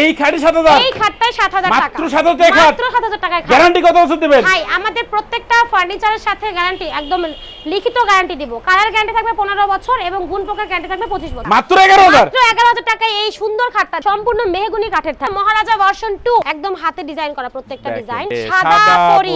এই খাটে সাত হাজার। এই খাটটায় সাত হাজার টাকা। মাত্র 7,000 টাকা। মাত্র সাত হাজার টাকায় গ্যারান্টি কত বছর দিবেন? ভাই আমাদের প্রত্যেকটা ফার্নিচারের সাথে গ্যারান্টি একদম লিখিত গ্যারান্টি দিব। কালার গ্যারান্টি থাকবে পনেরো বছর এবং গুণ পোকার গ্যারান্টি থাকবে পঁচিশ বছর। মাত্র এগারো হাজার? মাত্র এগারো হাজার টাকায় এই সুন্দর খাটটা সম্পূর্ণ মেহগুনি কাঠের থাকে। মহারাজা ভার্সন টু একদম হাতে ডিজাইন করা প্রত্যেকটা ডিজাইন সাদা পরি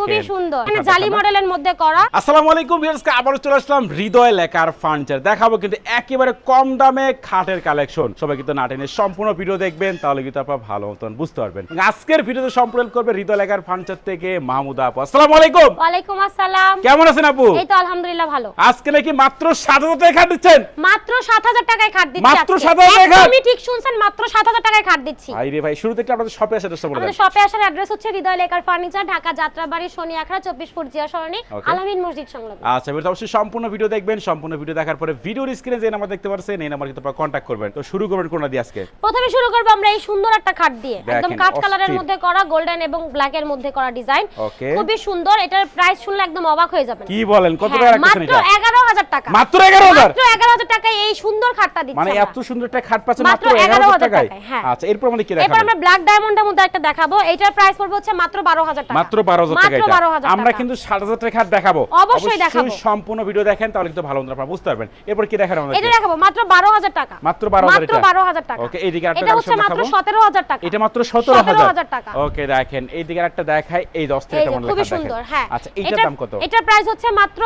খুবই সুন্দর। মানে জালি মডেলের মধ্যে করা। আসসালামু আলাইকুম ভিউয়ার্স আবারও চলে আসলাম হৃদয় লেখার ফার্নিচার দেখাবো কিন্তু একেবারে কম দামে খাটের কালেকশন সবাই কিন্তু নাটেনের সম্পূর্ণ ভিডিও দেখবেন তাহলে কিন্তু আপনারা ভালো মতন বুঝতে পারবেন। আজকের ভিডিওতে সম্পূর্ণ করবে হৃদয় লেখার ফার্নিচার থেকে মাহমুদা আপু। আসসালামু আলাইকুম। ওয়ালাইকুম আসসালাম। কেমন আছেন আপু? এই তো আলহামদুলিল্লাহ ভালো। আজকে নাকি মাত্র সাত হাজার খাট দিচ্ছেন? মাত্র সাত হাজার টাকায় খাট দিচ্ছি মাত্র 7,000 টাকায় খাট? একদমই ঠিক শুনছেন মাত্র সাত হাজার টাকায় খাট দিচ্ছি। ভাই রে ভাই শুরুতে একটু আপনাদের শপে আসার চেষ্টা করে আমাদের শপে আসার অ্যাড্রেস হচ্ছে হৃদয় লেকার ফার্নিচার ঢাকা যাত্রাবাড়ি শনি আখড়া চব্বিশ ফুট জিয়া সরণি আলামিন মসজিদ সংলগ্ন। আচ্ছা এবার অবশ্যই সম্পূর্ণ ভিডিও দেখবেন। সম্পূর্ণ ভিডিও দেখার পরে ভিডিওর স্ক্রিনে যে নাম্বার দেখতে পাচ্ছেন এই নাম্বার কিন্তু আপনারা কন্ট্যাক্ট করবেন। তো শুরু করবেন কোনটা দিয়ে আজকে? প্রথমে শুরু করব আমরা এই সুন্দর একটা খাট দিয়ে। একদম কালারের। মধ্যে করা গোল্ডেন এবং ব্ল্যাক এর মধ্যে করা ডিজাইন খুবই সুন্দর এটার প্রাইস শুনলে একদম অবাক হয়ে যাবেন। কি বলেন কত টাকা হ্যাঁ, রাখতেছেন মাত্র এটা এগারো হাজার টাকা। মাত্র এগারো হাজার? মাত্র এগারো হাজার টাকায় এই সুন্দর খাটটা দিচ্ছি মানে এত সুন্দর একটা খাট পাচ্ছেন মাত্র মাত্র 11,000 টাকায়? হ্যাঁ। আচ্ছা এরপর আমাদের কি এরপর দেখাবেন? আমরা ব্ল্যাক ডায়মন্ডের মধ্যে একটা দেখাবো। এটার প্রাইস পড়বে হচ্ছে মাত্র বারো হাজার টাকা। মাত্র বারো হাজার টাকা মাত্র এটা। বারো হাজার আমরা কিন্তু ষাট হাজার টাকা খাট দেখাবো। অবশ্যই দেখাবো। সম্পূর্ণ ভিডিও দেখেন তাহলে কিন্তু ভালো আপনারা বুঝতে পারবেন। এরপর কি দেখান এটা দেখাবো মাত্র বারো হাজার টাকা। মাত্র 12,000 টাকা মাত্র এটা। বারো হাজার টাকা। ওকে, এইদিকে আরেকটা এটা হচ্ছে মাত্র দেখাবো। সতেরো হাজার টাকা। এটা মাত্র 17,000 টাকা। ওকে দেখেন এইদিকে একটা দেখাই এই দশ থেকে এই যে কেমন খুবই লেখা সুন্দর হ্যাঁ। আচ্ছা এইটার এটার- দাম কত? এটার প্রাইস হচ্ছে মাত্র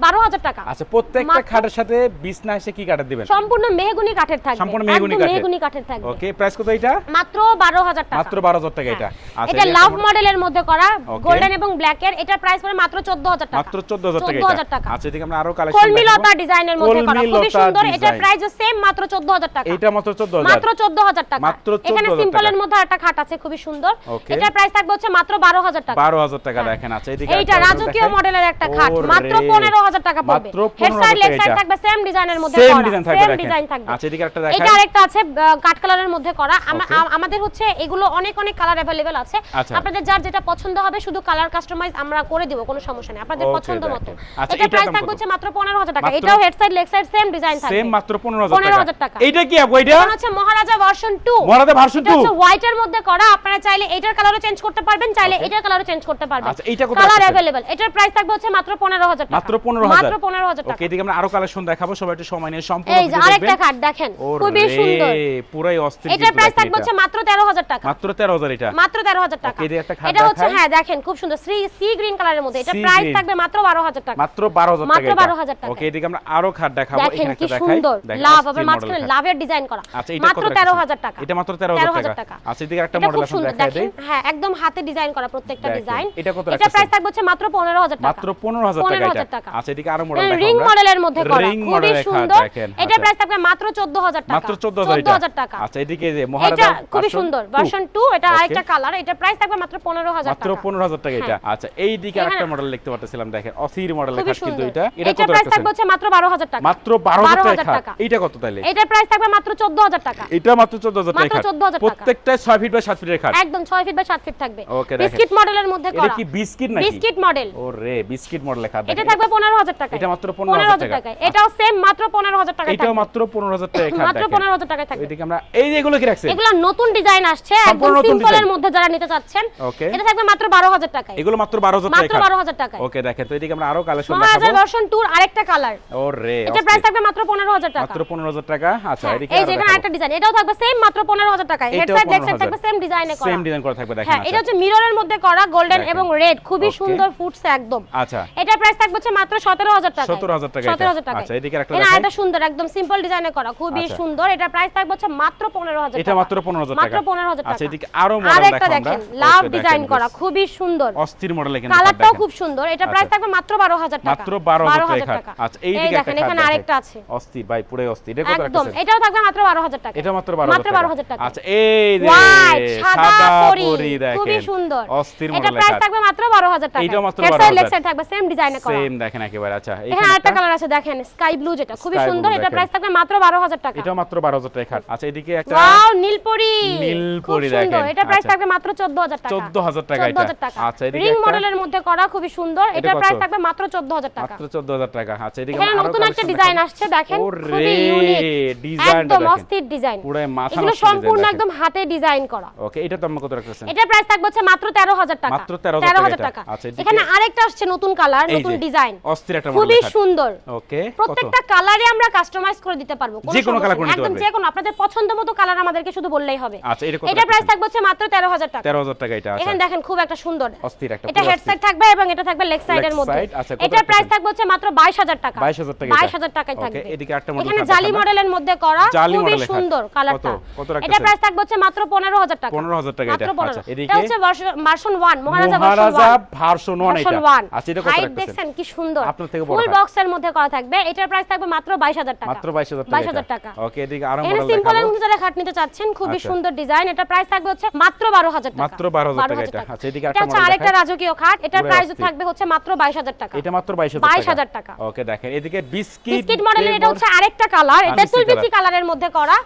বারো হাজার টাকা। আচ্ছা প্রত্যেকটা মাত্র- খাটের সাথে বিছনা এসে কি কাটার দিবেন? সম্পূর্ণ মেহগুনি কাঠের থাকবে। সম্পূর্ণ মেহগনি কাঠের। মেহগুনি কাঠের থাকবে। ওকে প্রাইস কত এটা? মাত্র বারো হাজার টাকা। মাত্র বারো হাজার টাকা এটা। হ্যাঁ। আচ্ছা এটা লাভ মডেলের মধ্যে করা গোল্ডেন এবং ব্ল্যাক এর। এটার প্রাইস পড়ে মাত্র চোদ্দ হাজার টাকা। মাত্র চোদ্দ হাজার টাকা 14,000 টাকা। আচ্ছা এদিকে আমরা আরও কালেকশন কলমিলতা ডিজাইনের মধ্যে করা। খুবই সুন্দর। এটার সেম মাত্র চোদ্দ হাজার টাকা। এটা মাত্র চোদ্দ হাজার। মাত্র চোদ্দ হাজার টাকা। মাত্র এখানে 14,000 সিম্পলের মধ্যে একটা খাট আছে খুবই সুন্দর। এটার প্রাইস থাকবে হচ্ছে মাত্র বারো হাজার টাকা। বারো হাজার টাকা দেখেন। আচ্ছা এদিকে এইটা রাজকীয় মডেলের একটা খাট। মাত্র পনেরো হাজার টাকা পড়বে। হেড সাইড লেগ সাইড থাকবে সেম ডিজাইনের মধ্যে সেম ডিজাইন থাকবে সেম ডিজাইন থাকবে। আচ্ছা এদিকে একটা এটা আরেকটা আছে আহ, কালারের মধ্যে করা। আমা- Okay. আ- আমাদের হচ্ছে এগুলো অনেক অনেক কালার আছে। আচ্ছা। আপনাদের যার যেটা পছন্দ হবে শুধু কালার কাস্টমাইজ আমরা করে দিব কোনো সমস্যা নেই। আপনাদের পছন্দ মতো। আচ্ছা, এটা প্রাইস থাকবে হচ্ছে মাত্র পনেরো হাজার টাকা। এটাও head side leg side same design থাকবে। সেম মাত্র পনেরো পনেরো হাজার হাজার টাকা। টাকা। এইটা কি আপু এটা এটা হচ্ছে মহারাজা ভার্সন টু মরাদা ভার্সন এটা টু হচ্ছে হোয়াইটের মধ্যে করা। আপনারা চাইলে এটার কালারও চেঞ্জ করতে পারবেন চাইলে এটার কালারও চেঞ্জ করতে পারবেন। আচ্ছা, এইটা কত কালার? অ্যাভেলেবল এটার প্রাইস থাকবে হচ্ছে মাত্র 15000 টাকা মাত্র পনেরো হাজার। মাত্র 15000 টাকা ওকে এদিকে আমরা আরও কালেকশন দেখাবো সবাই একটু সময় নিয়ে সম্পূর্ণ এই যে আরেকটা দেখবেন। দেখেন খুবই সুন্দর। পুরাই অস্থির কিন্তু প্রাইস থাকবে হচ্ছে মাত্র 13000 টাকা। মাত্র তেরো হাজার এটা। মাত্র 13000 টাকা। যে একটা খাট এটা হচ্ছে হ্যাঁ দেখেন খুব সুন্দর। সি সি গ্রিন কালারের মধ্যে। এটা প্রাইস থাকবে মাত্র 12000 টাকা। মাত্র বারো হাজার টাকা মাত্র 12,000 টাকা। ওকে এদিকে আমরা আরও খাট দেখাবো। এখানে একটা দেখাই। সুন্দর। দেখেন, লাভ আবার মাঝখানে লাভের ডিজাইন করা। আচ্ছা মাত্র কত 13000 টাকা। এটা মাত্র তেরো হাজার 13,000 টাকা। টাকা। আচ্ছা এদিকে একটা মডেল আছে দেখাই দেই। হ্যাঁ একদম হাতে ডিজাইন করা প্রত্যেকটা ডিজাইন এটা কত এটা? প্রাইস থাকবে হচ্ছে মাত্র 15000 টাকা মাত্র পনেরো হাজার টাকা। 15,000 এটা টাকা। আচ্ছা এদিকে আরও মডেল রিং মডেলের মধ্যে করা খুবই সুন্দর। এটা আচ্ছা। প্রাইস থাকবে মাত্র 14000 টাকা। মাত্র চোদ্দ হাজার 14000 টাকা। আচ্ছা এদিকে যে এটা মহারাজা খুবই সুন্দর। ভার্সন 2 এটা আরেকটা কালার এটা প্রাইস থাকবে মাত্র 15000 টাকা। এটা। হ্যাঁ। আচ্ছা এই দিকে আরেকটা মডেল দেখতে পাচ্ছিলাম দেখেন অস্থির মডেলের খুবই কিন্তু এটা। এটা এটা কত প্রাইস থাকবে হচ্ছে মাত্র 12000 টাকা। মাত্র 12,000 টাকা। কত এটা প্রাইস থাকবে মাত্র 14000 টাকা। এটা মাত্র চোদ্দ হাজার মাত্র 14,000 টাকা। প্রত্যেকটা ছয় ফিট বা সাত ফিটের খাট একদম 6 ফিট বাই 7 ফিট থাকবে। বিস্কিট মডেলের মধ্যে এটা কি বিস্কিট নাকি? বিস্কিট মডেল ও রে বিস্কিট মডেলের খাট এটা। থাকবে 15000 টাকা এটা মাত্র 15,000 টাকা। টাকা এটাও সেম মাত্র 15000 টাকা এটাও মাত্র পনেরো হাজার টাকা খাট মাত্র 15000 টাকায় থাকবে। এদিকে আমরা এই যে এগুলো কি রাখছেন? এগুলো নতুন ডিজাইন আসছে একদম সিম্পলের মধ্যে যারা নিতে চাচ্ছেন Okay. এটা থাকবে মাত্র 12000 টাকায়। এগুলো মাত্র বারো হাজার মাত্র 12000 টাকায়। ওকে দেখেন তো এদিকে আমরা আরও কালেকশন মহারাজা দেখাবো। ভার্সন টুর আরেকটা কালার ও রে এটা প্রাইস থাকবে মাত্র 15000 টাকা। মাত্র পনেরো হাজার টাকা। আচ্ছা হ্যাঁ, এদিকে এই যে এখানে আরেকটা ডিজাইন এটাও থাকবে সেম মাত্র 15000 টাকায়। হেড সাইড লেগ সাইড 15,000 থাকবে সেম ডিজাইনে করা। সেম ডিজাইন করা থাকবে দেখেন হ্যাঁ এটা আচ্ছা। হচ্ছে মিররের মধ্যে করা গোল্ডেন এবং রেড খুবই সুন্দর ফুটছে একদম। আচ্ছা। এটার প্রাইস থাকবে হচ্ছে মাত্র 17000 টাকা 17,000 টাকা এটা। 17000 টাকা আচ্ছা, এদিকে একটা এটা দেখাই। এটা সুন্দর একদম সিম্পল ডিজাইনে করা খুবই আচ্ছা। সুন্দর। এটার প্রাইস থাকবে হচ্ছে মাত্র 15000 টাকা এটা মাত্র পনেরো হাজার টাকা। মাত্র 15000 টাকা। আচ্ছা এদিকে আরও মডেল আরেকটা দেখেন লাভ ডিজাইন করা খুবই সুন্দর। অস্থির মডেল কিন্তু কালারটাও খুব সুন্দর। এটা প্রাইস আচ্ছা। থাকবে মাত্র 12000 টাকা। মাত্র 12,000 টাকা। আচ্ছা, এই দিকে দেখেন এখানে আরেকটা আছে। অস্থির ভাই পুরো অস্থির এটা কত একদম এটাও থাকবে মাত্র 12000 টাকা। এটা মাত্র 12 মাত্র 12000 টাকা। আচ্ছা এই রে হোয়াইট সাদা পরি দেখেন খুবই সুন্দর। অস্থির মডেল এটা প্রাইস থাকবে মাত্র 12000 টাকা। এইটাও মাত্র হেড সাইড লেগ 12,000 সাইড থাকবে সেম ডিজাইনে করা সেম সেম দেখেন একেবারে আচ্ছা এখানে একটা কালার আছে দেখেন স্কাই ব্লু যেটা খুবই সুন্দর এটা প্রাইস থাকবে মাত্র বারো হাজার টাকা। এটাও মাত্র বারো হাজার টাকা খাট। আচ্ছা এদিকে একটা ওয়াও নীলপরি! নীলপরি খুব দেখেন, এটা প্রাইস আচ্ছা। থাকবে মাত্র 14000 টাকা। 14,000 টাকা এটা। 14000 টাকা। আচ্ছা, এদিকে রিং মডেলের মধ্যে করা খুবই সুন্দর এটা এটা প্রাইস থাকবে মাত্র 14000 টাকা। মাত্র চোদ্দ হাজার টাকা আচ্ছা এদিকে এখানে নতুন একটা ডিজাইন আসছে দেখেন খুবই ইউনিক ডিজাইনটা একদম। অস্থির ডিজাইন পুরাই মাথা এগুলো সম্পূর্ণ একদম হাতে ডিজাইন করা। ওকে এটা আমরা কত রাখতেছেন এটা প্রাইস থাকবে হচ্ছে মাত্র 13000 টাকা। মাত্র 13,000 টাকা। টাকা। আচ্ছা, এখানে আরেকটা আসছে নতুন কালার নতুন ডিজাইন। অস্থির একটা খুবই মডেল সুন্দর। ওকে প্রত্যেকটা কালারে আমরা কাস্টমাইজ করে দিতে পারব যে কোনো colour করে একদম যে কোনো আপনাদের পছন্দ মতো কালার আমাদেরকে শুধু বললেই হবে। আচ্ছা এটা এটা প্রাইস থাকবে হচ্ছে মাত্র 13000 টাকা। তেরো হাজার টাকা এটা আচ্ছা। এখানে দেখেন খুব একটা সুন্দর। অস্থির একটা এটা পুরো হেড অস্থির। থাকবে এবং এটা থাকবে লেগ সাইডের মধ্যে। আচ্ছা, এটা প্রাইস থাকবে হচ্ছে মাত্র 22000 টাকা। 22,000 টাকা 22000 টাকায় থাকবে। এদিকে একটা model এখানে জালি মডেলের মধ্যে করা খুবই। সুন্দর কালারটা। কত? কত এটা? প্রাইস থাকবে হচ্ছে মাত্র 15000 টাকা। 15,000 টাকা এটা। আচ্ছা, এদিকে? এটা হচ্ছে version 1 Maharaja Maharaja version 1 version 1 এটা। আচ্ছা এটা কত হাইট রাখতেছেন? দেখছেন কি সুন্দর আপনার থেকে বড় ফুল বক্সের মধ্যে করা থাকবে এটার প্রাইস থাকবে মাত্র 22000 টাকা মাত্র 22000 টাকা 22000 টাকা ওকে এদিকে আরও মডেল সিম্পল দেখাবো এন্ড যারা খাট নিতে চাচ্ছেন খুবই আচ্ছা। সুন্দর ডিজাইন এটা প্রাইস থাকবে হচ্ছে মাত্র 12000 টাকা মাত্র 12,000 টাকা এটা। আচ্ছা, এদিকে একটা model আরেকটা রাজকীয় খাট এটার প্রাইস থাকবে হচ্ছে মাত্র 22000 টাকা এটা মাত্র 22000 22,000 টাকা। ওকে দেখেন এদিকে বিস্কিট বিস্কিট মডেলের এটা হচ্ছে আরেকটা কালার এটা তুলবিচি কালারের মধ্যে করা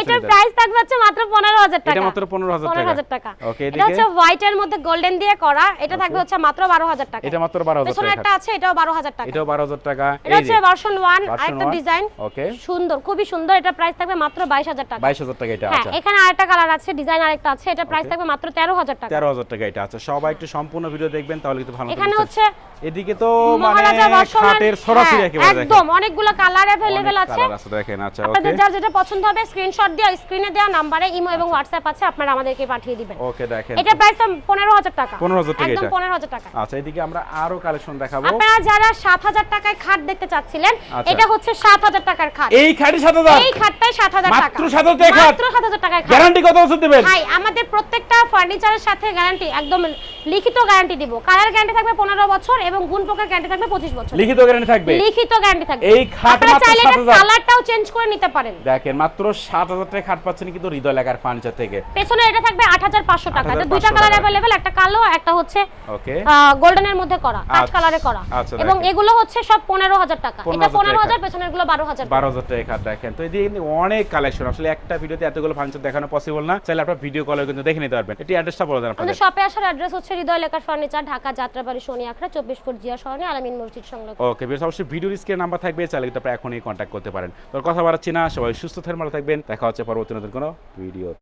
এটার প্রাইস থাকবে হচ্ছে মাত্র 15000 টাকা এটা মাত্র 15,000 টাকা। 15000 টাকা এটা এদিকে? হচ্ছে হোয়াইটের মধ্যে গোল্ডেন দিয়ে করা এটা থাকবে হচ্ছে মাত্র 12000 টাকা এটা মাত্র 12,000 পেছনে টাকা একটা আছে এটাও 12000 টাকা এটাও 12000 টাকা এটা হচ্ছে ভার্সন 1 Version আরেকটা one, ডিজাইন okay। সুন্দর খুবই সুন্দর এটা প্রাইস থাকবে মাত্র 22000 টাকা 22000 টাকা এটা হ্যাঁ আচ্ছা এখানে আরেকটা কালার আছে ডিজাইন আরেকটা আছে এটা প্রাইস থাকবে মাত্র 13000 টাকা 13000 টাকা এটা আচ্ছা সবাই একটু সম্পূর্ণ ভিডিও দেখবেন তাহলে কিন্তু ভালো মতো এখানে বুঝতে হচ্ছে এদিকে তো মানে মহারাজা ভার্সন খাটের সরাসরি একেবারে দেখেন একদম অনেকগুলো কালার अवेलेबल অনেক আছে কালার আছে দেখেন আচ্ছা আপনাদের ওকে যার যেটা পছন্দ হবে স্ক্রিনশট দিয়ে স্ক্রিনে দেওয়া নাম্বারে ইমো এবং হোয়াটসঅ্যাপ আছে আপনারা আমাদেরকে পাঠিয়ে দিবেন ওকে দেখেন এটা প্রাইস তো 15000 টাকা 15,000 টাকা একদম এটা। 15000 টাকা আচ্ছা এদিকে আমরা আরো কালেকশন দেখাবো আপনারা যারা 7000 টাকায় খাট দেখতে চাচ্ছিলেন আচ্ছা। এটা হচ্ছে 7000 টাকার খাট। এই খাটে 7000 এই খাটটাই 7000 টাকা। মাত্র 7,000 টাকা মাত্র 7000 টাকায় খাট। গ্যারান্টি কত বছর দিবেন? ভাই আমাদের প্রত্যেকটা ফার্নিচারের সাথে গ্যারান্টি একদম লিখিত গ্যারান্টি দিব কালার গ্যারান্টি থাকবে 15 বছর এবং গুণ পোকার গ্যারান্টি থাকবে 25 বছর লিখিত গ্যারান্টি থাকবে লিখিত গ্যারান্টি থাকবে এই খাট আপনারা মাত্র চাইলে 7,000 কালারটাও চেঞ্জ করে নিতে পারেন দেখেন মাত্র 7000 টাকা খাট পাচ্ছেন কিন্তু হৃদয় লেখার ফার্নিচার থেকে পেছনে এটা থাকবে 8500 টাকা এটা 8,500 দুইটা কালার টাকা। अवेलेबल একটা কালো একটা হচ্ছে ওকে গোল্ডেনের মধ্যে করা কাঁচ আচ্ছা, কালারে করা আচ্ছা, এবং দেখেন। এগুলো হচ্ছে সব 15000 টাকা এটা 15,000 টাকা। 15000 পেছনের গুলো 12000 টাকা 12000 টাকা খাট দেখেন তো এদিকে কিন্তু অনেক কালেকশন আসলে একটা ভিডিওতে এতগুলো ফার্নিচার দেখানো পসিবল না চাইলে আপনারা ভিডিও কলে কিন্তু দেখে নিতে পারবেন এটি অ্যাড্রেসটা বলে দেন আমাদের আপনাদের শপে আসার অ্যাড্রেস হচ্ছে হৃদয় লেখার ফার্নিচার, ঢাকা যাত্রাবাড়ি শনি আখড়া 24 ফুট জিয়া সরণি আলামিন মসজিদ সংলগ্ন। ওকে বেশ অবশ্যই ভিডিওর স্ক্রিনে নাম্বার থাকবে, চাইলে কিন্তু আপনারা এখনই কন্ট্যাক্ট করতে পারেন। তোর কথা বাড়াচ্ছি না, সবাই সুস্থ থাকবেন, ভালো থাকবেন, দেখা হচ্ছে পরবর্তী নতুন কোনো ভিডিও